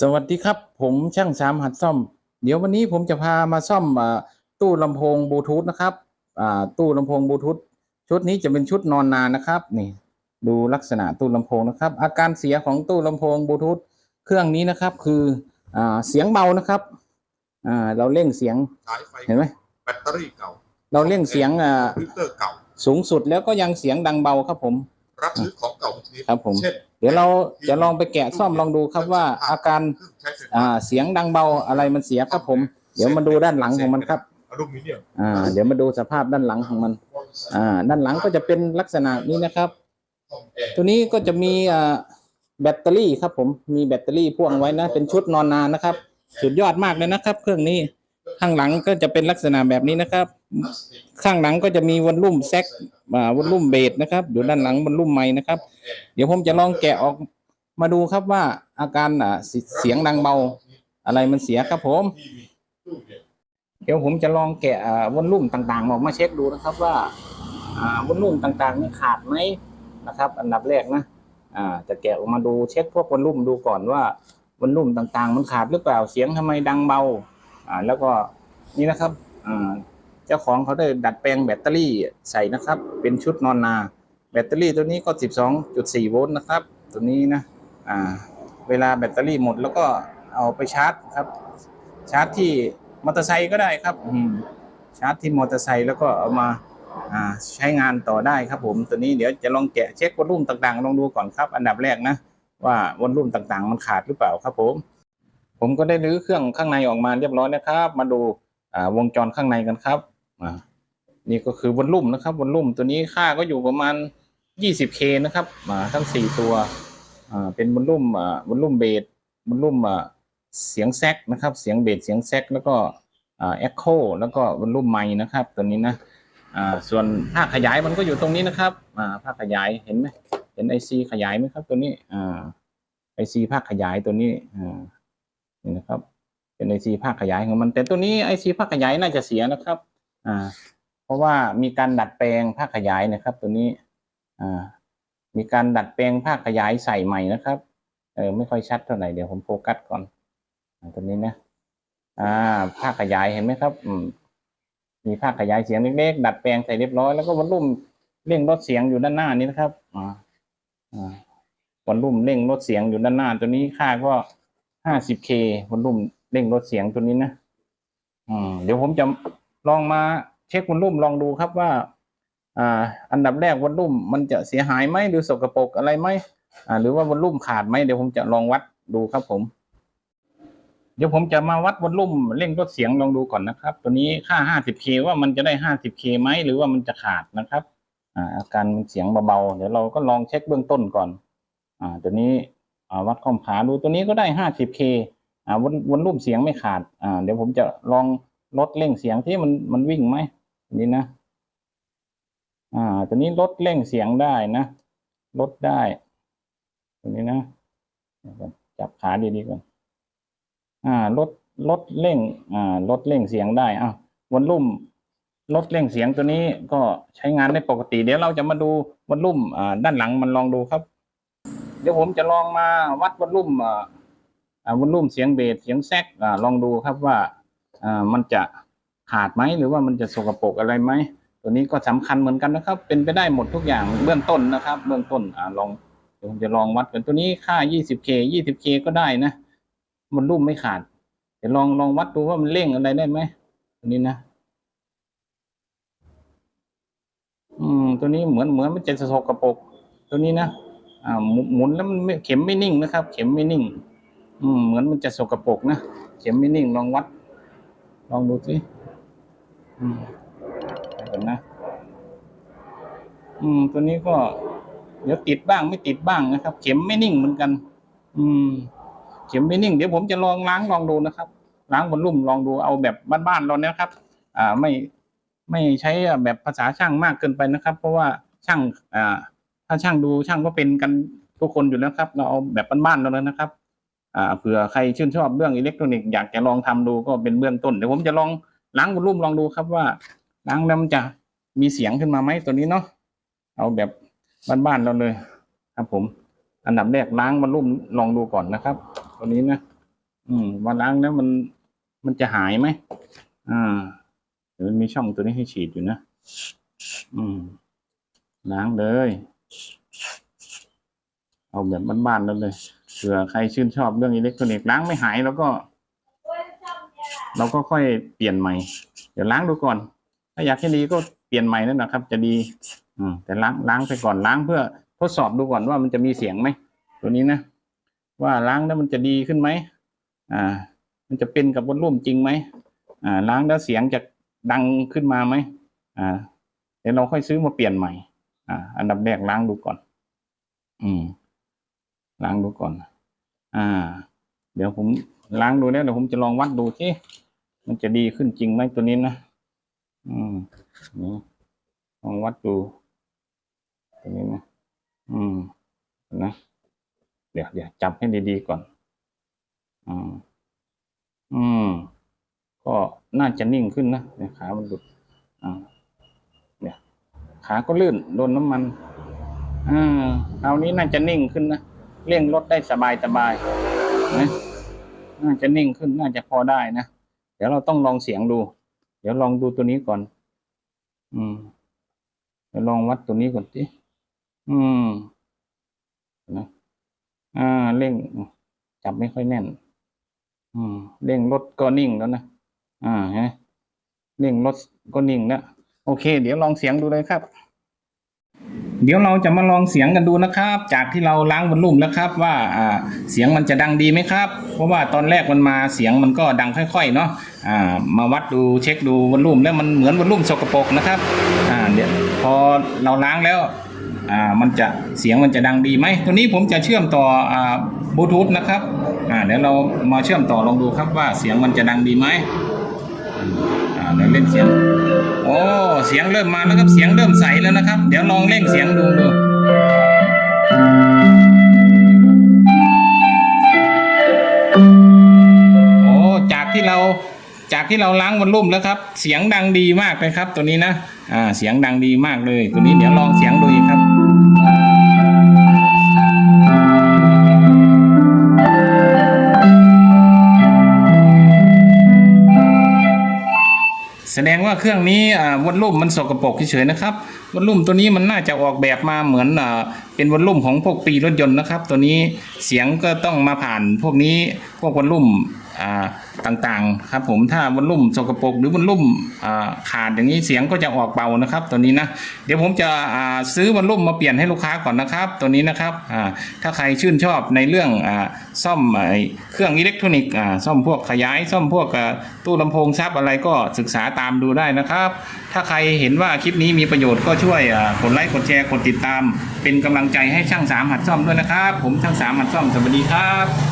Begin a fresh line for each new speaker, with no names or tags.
สวัสดีครับ ผมช่างสามหัดซ่อม เดี๋ยววันนี้ผมจะพามาซ่อมอ่าตู้ลำโพงบลูทูธนะครับอ่าตู้ลำโพงบลูทูธชุดนี้จะเป็นชุดนอนนานนะครับนี่ดูลักษณะตู้ลำโพงนะครับ อาการเสียของตู้ลำโพงบลูทูธเครื่องนี้นะครับคืออ่าเสียงเบานะครับอ่าเราเร่งเสียง
สายไฟ
เห็นไหม
แบตเตอรี่เก่า
เราเร่งเสียงอ่า
คอมพิวเตอร์เก่า
สูงสุดแล้วก็ยังเสียงดังเบาครับผม
รับซื้อของเก่าชนิด
ครับผม
เช่น
เดี๋ยวเราจะลองไปแกะซ่อมลองดูครับว่าอาการ
เครื่องใช้ไฟฟ้า
อ่าเสียงดังเบาอะไรมันเสียครับผม เดี๋ยวมาดูด้านหลังของมันครับ
อ่า
เดี๋ยวมาดูสภาพด้านหลังของมัน อ่า ด้านหลังก็จะเป็นลักษณะนี้นะครับ ตัวนี้ก็จะมีอ่าแบตเตอรี่ครับผมมีแบตเตอรี่พ่วงไว้นะ เป็นชุดนอนนานนะครับ สุดยอดมากเลยนะครับ เครื่องนี้ ข้างหลังก็จะเป็นลักษณะแบบนี้นะครับ ข้างหลังก็จะมีวันลุ่มแซกวันลุ่มเบสนะครับอยู่ด้านหลังวันลุ่มไม้นะครับ เดี๋ยวผมจะลองแกะออกมาดูครับว่าอาการเสียงดังเบา อะไรมันเสียครับผม
เดี๋
ยวผมจะลองแกะวอลลุ่มต่างๆ ออกมาเช็คดูนะครับว่าวอลลุ่มต่างๆนี่ขาดไหมนะครับ อันดับแรกนะจะแกะออกมาดูเช็คพวกวอลลุ่มดูก่อนว่าวอลลุ่มต่างๆ มันขาดหรือเปล่าเสียงทำไมดังเบา อ่าแล้วก็นี่นะครับอ่าเจ้าของเขาได้ดัดแปลงแบตเตอรี่ใส่นะครับ เป็นชุดนอนนา แบตเตอรี่ตัวนี้ก็ 12.4 โวลต์นะครับ ตัวนี้นะอ่าเวลาแบตเตอรี่หมดแล้วก็เอาไปชาร์จครับ ชาร์จที่มอเตอร์ไซค์ก็ได้ครับอืมชาร์จที่มอเตอร์ไซค์แล้วก็เอามาอ่าใช้งานต่อได้ครับผมตัวนี้เดี๋ยวจะลองแกะเช็ควอลลุ่มต่างๆลองดูก่อนครับ อันดับแรกนะว่าวอลลุ่มต่างๆ มันขาดหรือเปล่าครับผม ผมก็ได้รื้อเครื่องข้างในออกมาเรียบร้อยนะครับ มาดูวงจรข้างในกันครับนี่ก็คือวอลลุ่มนะครับวอลลุ่มตัวนี้ค่าก็อยู่ประมาณ 20k นะครับอ่าทั้งสี่ตัวเป็นวอลลุ่มวอลลุ่มเบสวอลลุ่มเสียงแซกนะครับ เสียงเบสเสียงแซกแล้วก็เอ็กโคแล้วก็วอลลุ่มไมค์นะครับ ตัวนี้นะส่วนภาคขยายมันก็อยู่ตรงนี้นะครับภาคขยายเห็นไหมเห็นไอซีขยายไหมครับตัวนี้ไอซีภาคขยายตัวนี้อ่า นี่นะครับ เป็นไอซีภาคขยายของมัน แต่ตัวนี้ไอซีภาคขยายน่าจะเสียนะครับ อ่า เพราะว่ามีการดัดแปลงภาคขยายนะครับ ตัวนี้ อ่า มีการดัดแปลงภาคขยายใส่ใหม่นะครับ เออไม่ค่อยชัดเท่าไหร่เดี๋ยวผมโฟกัสก่อนตัวนี้นะ อ่า ภาคขยายเห็นไหมครับ อืมมีภาคขยายเสียงเล็กๆ ดัดแปลงใส่เรียบร้อย แล้วก็วอลลุ่มเร่งลดเสียงอยู่ด้านหน้านี้นะครับ อ่าอ่าวอลลุ่มเร่งลดเสียงอยู่ด้านหน้า ตัวนี้ค่าก็ ห้าสิบเควอลลุ่มเร่งลดเสียงตัวนี้นะอืมเดี๋ยวผมจะลองมาเช็ควอลลุ่มลองดูครับว่า อ่า อันดับแรกวอลลุ่มมันจะเสียหายไหมหรือสกปรกอะไรไหมอ่า หรือว่าวอลลุ่มขาดไหมเดี๋ยวผมจะลองวัดดูครับผม เดี๋ยวผมจะมาวัดวอลลุ่มเร่งลดเสียงลองดูก่อนนะครับ ตัวนี้ค่า 50k ว่ามันจะได้ 50k ไหมหรือว่ามันจะขาดนะครับ อ่าอาการมันเสียงเบาๆเดี๋ยวเราก็ลองเช็คเบื้องต้นก่อน อ่า ตัวนี้ วัดความขาดูตัวนี้ก็ได้ 50k อ่าวนวนลุ่มเสียงไม่ขาดอ่าเดี๋ยวผมจะลองลดเร่งเสียงที่มันมันวิ่งไหมนนี้นะ อ่าตัวนี้ลดเร่งเสียงได้นะลดได้ตัวนี้นะจับขาดีๆก่อนอ่าลดลดเร่งอ่าลดเร่งเสียงได้อะวนลุ่มลดเร่งเสียงตัวนี้ก็ใช้งานได้ปกติ เดี๋ยวเราจะมาดูวันลุ่มอ่าด้านหลังมันลองดูครับ เดี๋ยวผมจะลองมาวัดวันลุ่มอ่าอ่าวันลุ่มเสียงเบสเสียงแซกอ่าลองดูครับว่าอ่มันจะขาดไหมหรือว่ามันจะสกปรกอะไรไหมตัวนี้ก็สำคัญเหมือนกันนะครับ เป็นไปได้หมดทุกอย่างเบื้องต้นนะครับ เบื้องต้นอ่าลองเดี๋ยวผมจะลองวัดกันตัวนี้ค่า 20k 20k ก็ได้นะมันรุ่มไม่ขาดเดี๋ยวลองลองวัดดูว่ามันเร่งอะไรได้ไหมตัวนี้นะอืมตัวนี้เหมือนเหมือนมันจะสกปรกตัวนี้นะ หมุนแล้วมันเข็มไม่นิ่งนะครับ เข็มไม่นิ่ง อืมเหมือนมันจะสกปรกนะเข็มไม่นิ่งลองวัด ลองดูสิอืมเดี๋ยวนะ อืม ตัวนี้ก็ เดี๋ยวติดบ้างไม่ติดบ้างนะครับ เข็มไม่นิ่งเหมือนกัน อืม เข็มไม่นิ่ง เดี๋ยวผมจะลองล้างลองดูนะครับ ล้างบนลุ่มลองดูเอาแบบบ้านๆเราเนี่ยครับ อ่า ไม่ไม่ใช้แบบภาษาช่างมากเกินไปนะครับ เพราะว่าช่างอ่า ถ้าช่างดูช่างก็เป็นกันทุกคนอยู่แล้วครับ เราเอาแบบบ้านๆเราเลยนะครับ อ่าเผื่อใครชื่นชอบเรื่องอิเล็กทรอนิกส์อยากจะลองทำดูก็เป็นเบื้องต้นเดี๋ยวผมจะลองล้างบนลุ่มลองดูครับว่าล้างแล้วมันจะมีเสียงขึ้นมาไหมตัวนี้เนาะเอาแบบบ้านๆเราเลย ครับผม อันดับแรกล้างบนลุ่มลองดูก่อนนะครับ ตัวนี้นะอืมว่าล้างแล้วมันมันจะหายไหมอ่าเดี๋ยวมันมีช่องตัวนี้ให้ฉีดอยู่นะ อืม ล้างเลย เอาแบบบ้านๆแล้วเลยเผื่อใครชื่นชอบเรื่องอิเล็กทรอนิกส์ล้างไม่หายแล้วก็ เราก็ค่อยเปลี่ยนใหม่ เดี๋ยวล้างดูก่อน ถ้าอยากให้ดีก็เปลี่ยนใหม่นั่นนะครับ จะดี อืมแต่ล้างล้างไปก่อนล้างเพื่อทดสอบดูก่อนว่ามันจะมีเสียงไหมตัวนี้นะว่าล้างแล้วมันจะดีขึ้นไหมอ่า มันจะเป็นกับวอลลุ่มจริงไหมอ่า ล้างแล้วเสียงจะดังขึ้นมาไหมอ่าเดี๋ยวเราค่อยซื้อมาเปลี่ยนใหม่ อ่า อันดับแรกล้างดูก่อน อืม ล้างดูก่อน อ่า เดี๋ยวผมล้างดูแล้วเดี๋ยวผมจะลองวัดดูที่มันจะดีขึ้นจริงไหมตัวนี้นะ อืมนี่ลองวัดดูตัวนี้นะ อืม นะ เดี๋ยวเดี๋ยวจับให้ดีๆก่อน อืม อืม ก็น่าจะนิ่งขึ้นนะขามันหลุดอ่า ขาก็ลื่นโดนน้ำมันอ่าครานี้น่าจะนิ่งขึ้นนะเร่งรถได้สบายสบายนะน่าจะนิ่งขึ้นน่าจะพอได้นะเดี๋ยวเราต้องลองเสียงดู เดี๋ยวลองดูตัวนี้ก่อน อืมเดี๋ยวลองวัดตัวนี้ก่อนสิอืมนะอ่าเร่งจับไม่ค่อยแน่น อืมเร่งรถก็นิ่งแล้วนะอ่าฮะเร่งรถก็นิ่งแล้ว โอเค เดี๋ยวลองเสียงดูเลยครับ เดี๋ยวเราจะมาลองเสียงกันดูนะครับ จากที่เราล้างวอลลุ่มแล้วครับ ว่าเสียงมันจะดังดีไหมครับ เพราะว่าตอนแรกมันมาเสียงมันก็ดังค่อย ๆ เนาะอ่ามาวัดดูเช็คดูวอลลุ่มแล้วมันเหมือนวอลลุ่มสกปรกนะครับเดี๋ยวพอเราล้างแล้วอ่ามันจะเสียงมันจะดังดีไหมตัวนี้ผมจะเชื่อมต่ออ่าบลูทูธนะครับอ่าเดี๋ยวเรามาเชื่อมต่อลองดูครับว่าเสียงมันจะดังดีไหมอ่าเดี๋ยวเล่นเสียง โอ้เสียงเริ่มมาแล้วครับเสียงเริ่มใสแล้วนะครับ เดี๋ยวลองเล่งเสียงดูดูโอ้จากที่เราจากที่เราล้างบนลุ่มแล้วครับ เสียงดังดีมากเลยครับ ตัวนี้นะอ่าเสียงดังดีมากเลย ตัวนี้เดี๋ยวลองเสียงดูอีกครับ แสดงว่าเครื่องนี้วัดลุ่มมันสกปรกเฉยๆนะครับวัดลุ่มตัวนี้มันน่าจะออกแบบมาเหมือนเป็นวัดลุ่มของพวกปีรถยนต์นะครับ ตัวนี้เสียงก็ต้องมาผ่านพวกนี้พวกวัดลุ่ม ต่างๆครับผมถ้าวอลลุ่มสกปรกหรือวอลลุ่มขาดอย่างนี้เสียงก็จะออกเบานะครับ ตัวนี้นะเดี๋ยวผมจะซื้อวอลลุ่มมาเปลี่ยนให้ลูกค้าก่อนนะครับ ตัวนี้นะครับถ้าใครชื่นชอบในเรื่องอซ่อมอเครื่องอิเล็กทรอนิกส์ซ่อมพวกขยาย ซ่อมพวกตู้ลำโพงซับอะไรก็ศึกษาตามดูได้นะครับ ถ้าใครเห็นว่าคลิปนี้มีประโยชน์ก็ช่วยกดไลค์กดแชร์กดติดตาม เป็นกำลังใจให้ช่างสามหัดซ่อมด้วยนะครับ ผมช่างสามหัดซ่อมสวัสดีครับ